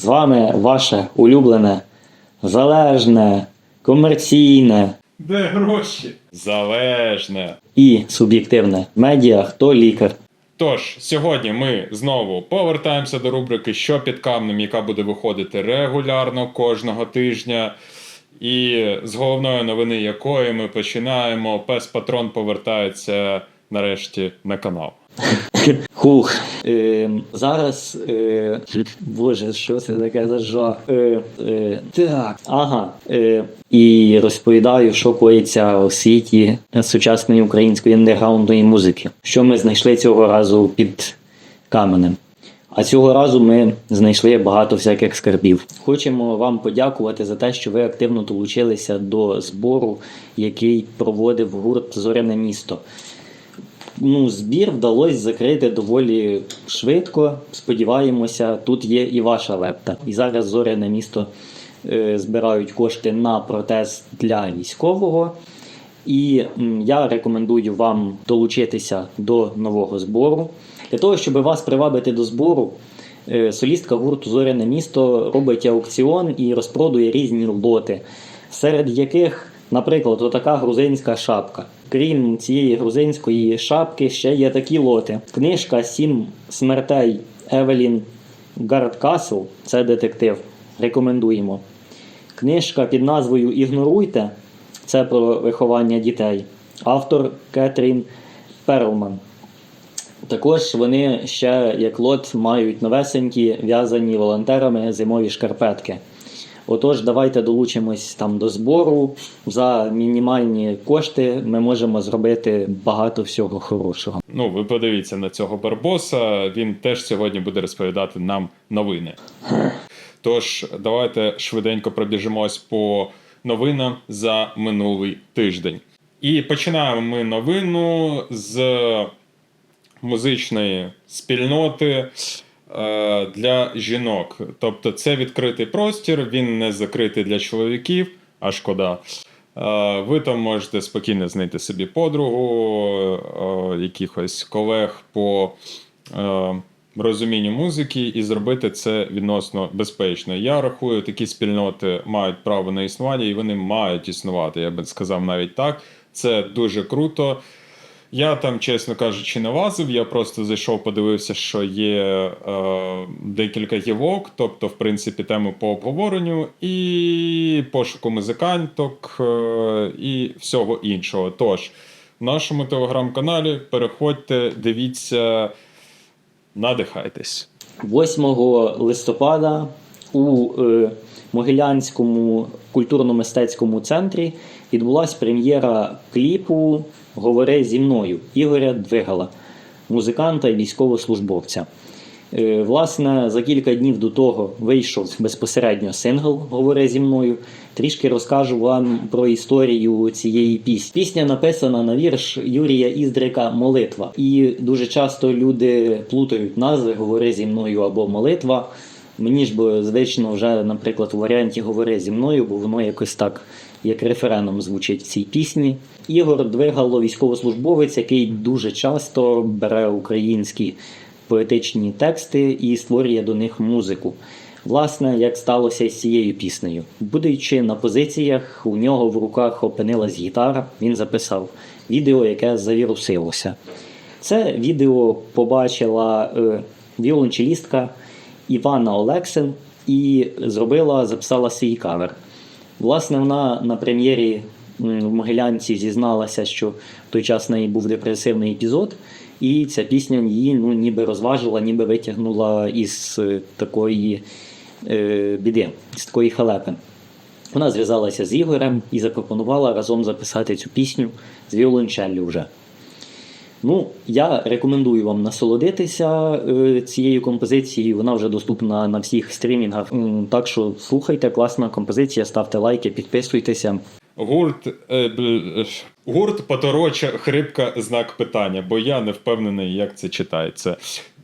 З вами ваше улюблене, залежне, комерційне Де гроші? Залежне. і суб'єктивне медіа хто лікар. Тож, сьогодні ми знову повертаємося до рубрики Що під камнем, яка буде виходити регулярно кожного тижня. І з головної новини якої ми починаємо. Пес Патрон повертається нарешті на канал. Хух. Е, зараз. Е, боже, що це таке за жах? Е, е, так. Ага. Е, і розповідаю, що коїться у світі сучасної української андеграундної музики. Що ми знайшли цього разу під каменем. А цього разу ми знайшли багато всяких скарбів. Хочемо вам подякувати за те, що ви активно долучилися до збору, який проводив гурт Зоряне місто. Ну, збір вдалося закрити доволі швидко. Сподіваємося, тут є і ваша лепта. І зараз зоряне місто е, збирають кошти на протез для військового. І я рекомендую вам долучитися до нового збору. Для того, щоб вас привабити до збору, е, солістка гурту Зоряне місто робить аукціон і розпродує різні лоти, серед яких, наприклад, отака грузинська шапка. Крім цієї грузинської шапки, ще є такі лоти. Книжка Сім смертей Евелін Гардкасл це детектив. Рекомендуємо. Книжка під назвою Ігноруйте це про виховання дітей. Автор Кетрін Перлман. Також вони ще, як лот, мають новесенькі в'язані волонтерами зимові шкарпетки. Отож, давайте долучимось там до збору. За мінімальні кошти ми можемо зробити багато всього хорошого. Ну, ви подивіться на цього барбоса. Він теж сьогодні буде розповідати нам новини. Тож, давайте швиденько пробіжимось по новинам за минулий тиждень. І починаємо ми новину з музичної спільноти для жінок. Тобто, це відкритий простір, він не закритий для чоловіків, а шкода. Е, Ви там можете спокійно знайти собі подругу, е, якихось колег по е, розумінню музики і зробити це відносно безпечно. Я рахую, такі спільноти мають право на існування, і вони мають існувати. Я би сказав навіть так. Це дуже круто. Я там, чесно кажучи, не лазив. Я просто зайшов, подивився, що є е, декілька гівок, тобто, в принципі, теми по обговоренню і пошуку музиканток е, і всього іншого. Тож, в нашому телеграм-каналі переходьте, дивіться, надихайтесь. 8 листопада у е, Могилянському культурно-мистецькому центрі відбулася прем'єра кліпу Говори зі мною Ігоря Двигала, музиканта і військовослужбовця. Е, Власне, за кілька днів до того вийшов безпосередньо сингл Говори зі мною. Трішки розкажу вам про історію цієї пісні. Пісня написана на вірш Юрія Іздрика Молитва. І дуже часто люди плутають назви Говори зі мною або молитва. Мені ж бо звично вже, наприклад, у варіанті Говори зі мною, бо воно якось так, як рефреном звучить в цій пісні. Ігор Двигало військовослужбовець, який дуже часто бере українські поетичні тексти і створює до них музику. Власне, як сталося з цією піснею. Будучи на позиціях, у нього в руках опинилась гітара, він записав відео, яке завірусилося. Це відео побачила е, віолончелістка Івана Олексин і зробила, записала свій кавер. Власне, вона на прем'єрі в Могилянці зізналася, що в той час в неї був депресивний епізод, і ця пісня її ну, ніби розважила, ніби витягнула із е, такої е, біди, з такої халепи. Вона зв'язалася з Ігорем і запропонувала разом записати цю пісню з віолончеллю вже. Ну, я рекомендую вам насолодитися е, цією композицією. Вона вже доступна на всіх стрімінгах. Так що слухайте, класна композиція, ставте лайки, підписуйтеся. Гурт е, е, гурт потороча хрипка знак питання, бо я не впевнений, як це читається.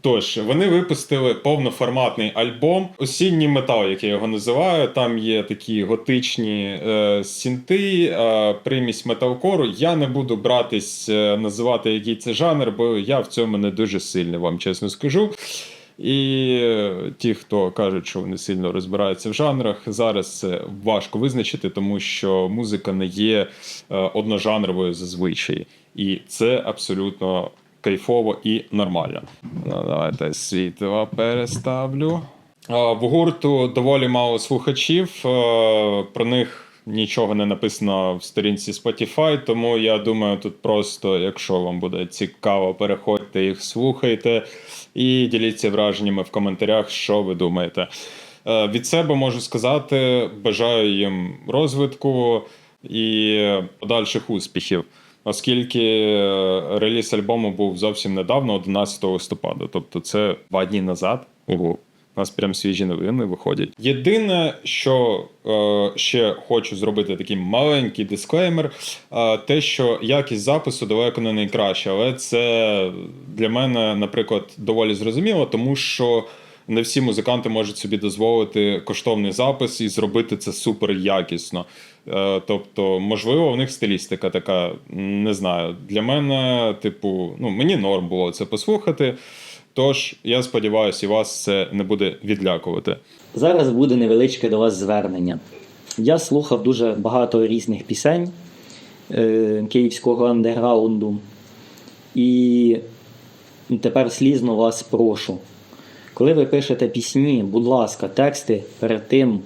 Тож, вони випустили повноформатний альбом Осінній метал, як я його називаю. Там є такі готичні е, сінти, е, примість металкору. Я не буду братись е, називати, який це жанр, бо я в цьому не дуже сильний, вам чесно скажу. І е, ті, хто кажуть, що вони сильно розбираються в жанрах, зараз це важко визначити, тому що музика не є е, одножанровою зазвичай. І це абсолютно кайфово і нормально. Ну, давайте світло переставлю. В гурту доволі мало слухачів. Про них нічого не написано в сторінці Spotify, тому я думаю, тут просто, якщо вам буде цікаво, переходьте їх, слухайте і діліться враженнями в коментарях, що ви думаєте. Від себе можу сказати, бажаю їм розвитку і подальших успіхів. Оскільки е, реліз альбому був зовсім недавно, 11 листопада, тобто це два дні назад. Ого, у нас прям свіжі новини виходять. Єдине, що е, ще хочу зробити такий маленький дисклеймер, е, те, що якість запису далеко не найкраща, але це для мене, наприклад, доволі зрозуміло, тому що. Не всі музиканти можуть собі дозволити коштовний запис і зробити це супер якісно. Е, Тобто, можливо, у них стилістика така, не знаю. Для мене, типу, ну мені норм було це послухати. Тож я сподіваюся, і вас це не буде відлякувати. Зараз буде невеличке до вас звернення. Я слухав дуже багато різних пісень е, київського андеграунду. І тепер слізно вас прошу. Коли ви пишете пісні, будь ласка, тексти перед тим.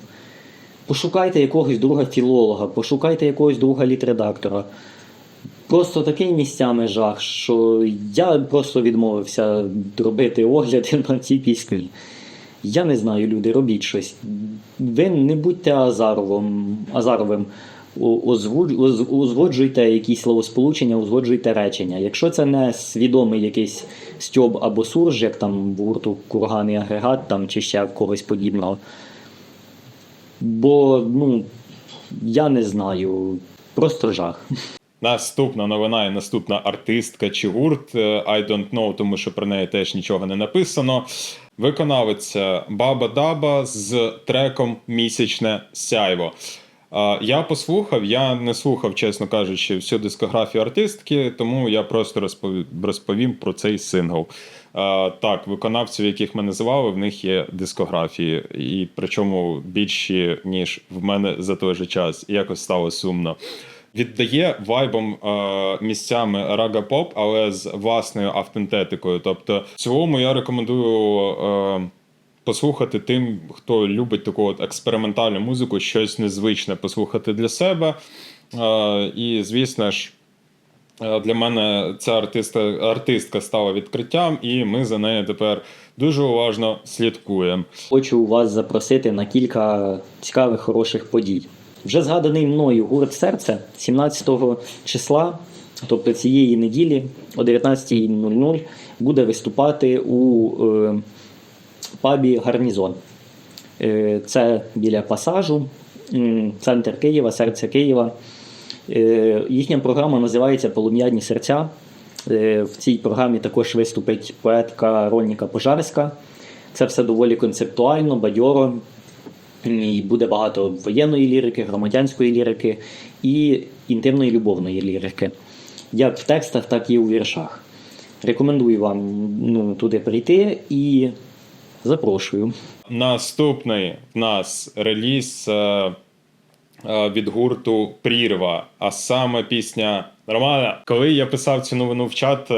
Пошукайте якогось друга філолога, пошукайте якогось друга літредактора. Просто такий місцями жах, що я просто відмовився робити огляди на ці пісні. Я не знаю, люди, робіть щось. Ви не будьте Азаровим, Азаровим. Узгоджуйте якісь словосполучення, узгоджуйте речення. Якщо це не свідомий якийсь стьоб або сурж, як там в гурту курган і агрегат там, чи ще когось подібного. Бо, ну, я не знаю, просто жах. Наступна новина і наступна артистка чи гурт е, I don't know, тому що про неї теж нічого не написано. Виконавиця Баба Даба з треком Місячне сяйво. Я послухав, я не слухав, чесно кажучи, всю дискографію артистки, тому я просто розповім, про цей сингл. Так, виконавців, яких ми називали, в них є дискографії, і причому більші, ніж в мене за той же час. І якось стало сумно. Віддає вайбом е, місцями рага поп, але з власною автентетикою. Тобто, в цілому я рекомендую е, послухати тим, хто любить таку от експериментальну музику, щось незвичне послухати для себе. І, звісно ж, для мене ця артистка, артистка стала відкриттям, і ми за нею тепер дуже уважно слідкуємо. Хочу вас запросити на кілька цікавих хороших подій. Вже згаданий мною гурт серце 17 числа, тобто цієї неділі о 19.00 буде виступати у е, пабі Гарнізон. Е, це біля пасажу, центр Києва, серце Києва. Е, їхня програма називається Полум'яні серця. Е, в цій програмі також виступить поетка Ронніка Пожарська. Це все доволі концептуально, бадьоро. І буде багато воєнної лірики, громадянської лірики і інтимної любовної лірики. Як в текстах, так і у віршах. Рекомендую вам ну, туди прийти і запрошую. Наступний в нас реліз е, е, від гурту Прірва, а саме пісня Нормально. Коли я писав цю новину в чат, е,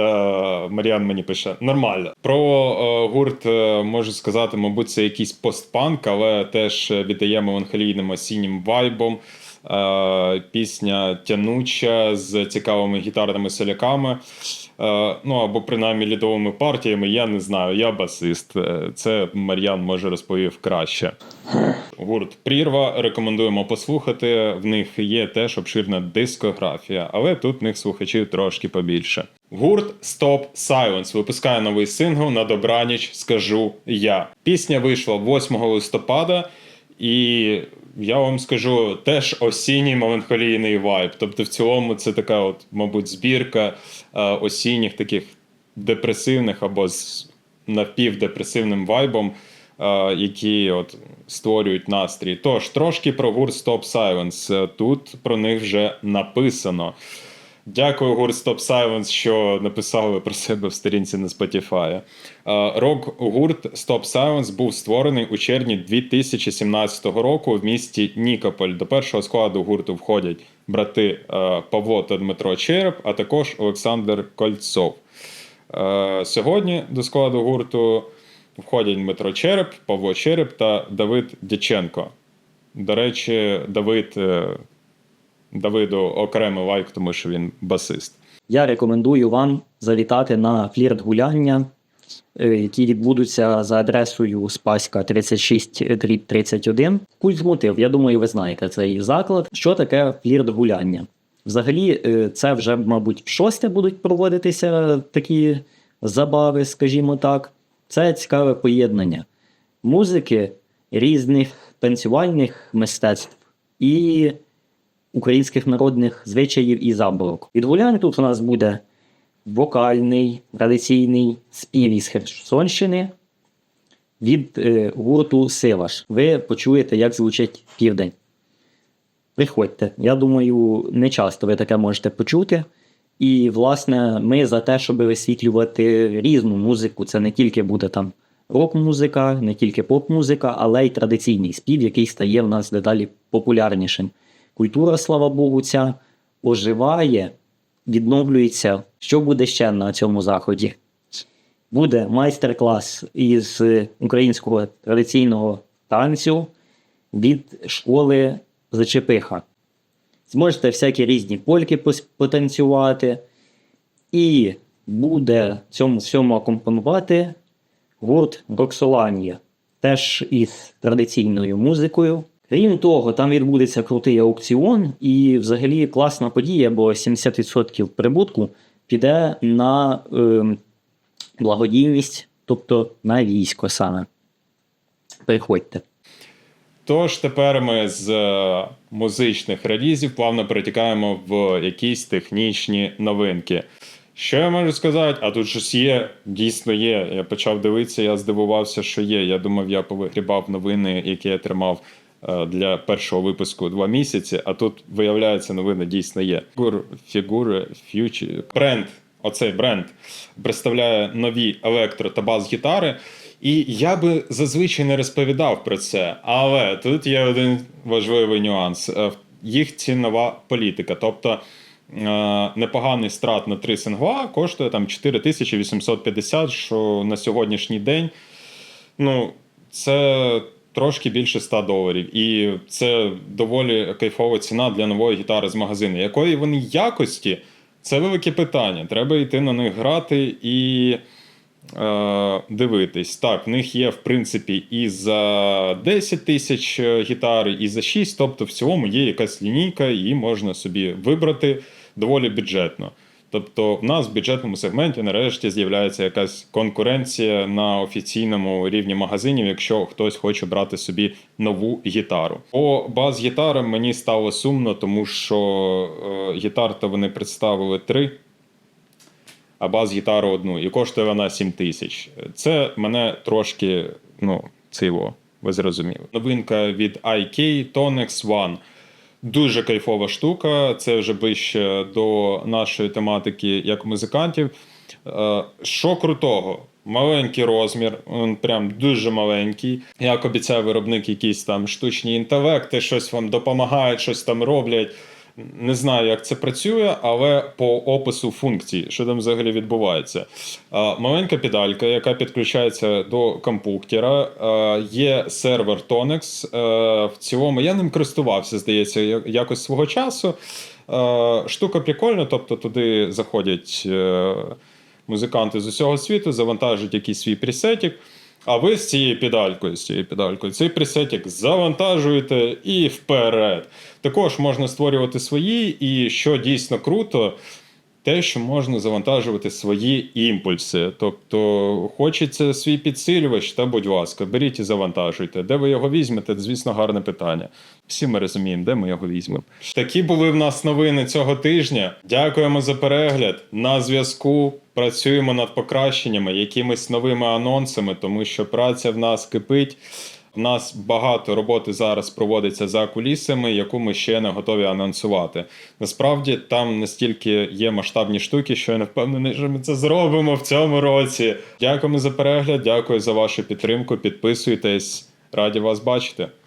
Маріан мені пише нормально. Про гурт можу сказати, мабуть, це якийсь постпанк, але теж віддає меланхолійним осіннім вайбом. Пісня тянуча з цікавими гітарними соляками. Е, Ну або принаймні лідовими партіями. Я не знаю. Я басист. Е, Це Мар'ян може розповів краще. Гурт Прірва рекомендуємо послухати. В них є теж обширна дискографія, але тут в них слухачів трошки побільше. Гурт Stop Silence випускає новий сингл на добраніч. Скажу я. Пісня вийшла 8 листопада, і я вам скажу теж осінній меланхолійний вайб. Тобто, в цілому, це така, от, мабуть, збірка е, осінніх таких депресивних або з напівдепресивним вайбом, е, які от створюють настрій. Тож, трошки про гурт Stop Silence. Тут про них вже написано. Дякую, гурт Stop Silence, що написали про себе в сторінці на Spotify. Е, Рок-гурт Stop Silence був створений у червні 2017 року в місті Нікополь. До першого складу гурту входять брати е, Павло та Дмитро Череп, а також Олександр Кольцов. Е, Сьогодні до складу гурту входять Дмитро Череп, Павло Череп та Давид Дяченко. До речі, Давид, Давиду окремий лайк, тому що він басист. Я рекомендую вам завітати на флірт гуляння, е, які відбудуться за адресою Спаська 36 31. Культ мотив. Я думаю, ви знаєте цей заклад. Що таке флірт гуляння? Взагалі, е, це вже, мабуть, шосте будуть проводитися такі забави, скажімо так. Це цікаве поєднання музики, різних танцювальних мистецтв і українських народних звичаїв і забавок. Від гулянь тут у нас буде вокальний, традиційний спів із Херсонщини від е, гурту Сиваш. Ви почуєте, як звучить південь. Приходьте. Я думаю, не часто ви таке можете почути. І, власне, ми за те, щоб висвітлювати різну музику. Це не тільки буде там рок-музика, не тільки поп-музика, але й традиційний спів, який стає в нас дедалі популярнішим. Культура, слава Богу, ця оживає, відновлюється. Що буде ще на цьому заході? Буде майстер-клас із українського традиційного танцю від школи Зачепиха. Зможете всякі різні польки потанцювати. І буде цьому всьому акомпонувати гурт Роксоланія, теж із традиційною музикою. Крім того, там відбудеться крутий аукціон, і взагалі класна подія, бо 70% прибутку піде на е, благодійність, тобто на військо саме. Приходьте. Тож тепер ми з е, музичних релізів плавно перетікаємо в якісь технічні новинки. Що я можу сказати? А тут щось є, дійсно є. Я почав дивитися, я здивувався, що є. Я думав, я повигрібав новини, які я тримав для першого випуску два місяці, а тут, виявляється, новини дійсно є. Фігури, ф'ючі. Бренд, оцей бренд представляє нові електро та бас-гітари. І я би зазвичай не розповідав про це, але тут є один важливий нюанс: Е, їх цінова політика. Тобто е, непоганий страт на три сингла коштує там 4850, що на сьогоднішній день ну, це трошки більше 100 доларів. І це доволі кайфова ціна для нової гітари з магазину. Якої вони якості? Це велике питання. Треба йти на них грати і е, дивитись. Так, в них є, в принципі, і за 10 тисяч е, гітар, і за 6. Тобто, в цілому є якась лінійка, і можна собі вибрати доволі бюджетно. Тобто, в нас в бюджетному сегменті нарешті з'являється якась конкуренція на офіційному рівні магазинів, якщо хтось хоче брати собі нову гітару. По бас-гітарам мені стало сумно, тому що е, гітар то вони представили три а бас-гітару одну, і коштує вона 7 тисяч. Це мене трошки, ну, циво, ви зрозуміли. Новинка від IK Tonex One. Дуже кайфова штука. Це вже ближче до нашої тематики як музикантів. Е, Що крутого? Маленький розмір, він прям дуже маленький. Як обіцяє виробник, якісь там штучні інтелекти, щось вам допомагають, щось там роблять. Не знаю, як це працює, але по опису функцій, що там взагалі відбувається. Маленька педалька, яка підключається до компуктера. Є сервер Tonex. В цілому я ним користувався, здається, якось свого часу. Штука прикольна, тобто туди заходять е, музиканти з усього світу, завантажують якийсь свій пресетик. А ви з цією педалькою, з цією педалькою, цей пресетик завантажуєте і вперед. Також можна створювати свої, і що дійсно круто, те, що можна завантажувати свої імпульси. Тобто, хочеться свій підсилювач, та будь ласка, беріть і завантажуйте. Де ви його візьмете? Звісно, гарне питання. Всі ми розуміємо, де ми його візьмемо. Такі були в нас новини цього тижня. Дякуємо за перегляд. На зв'язку працюємо над покращеннями, якимись новими анонсами, тому що праця в нас кипить. У нас багато роботи зараз проводиться за кулісами, яку ми ще не готові анонсувати. Насправді там настільки є масштабні штуки, що я не впевнений, що ми це зробимо в цьому році. Дякуємо за перегляд, дякую за вашу підтримку. Підписуйтесь, раді вас бачити.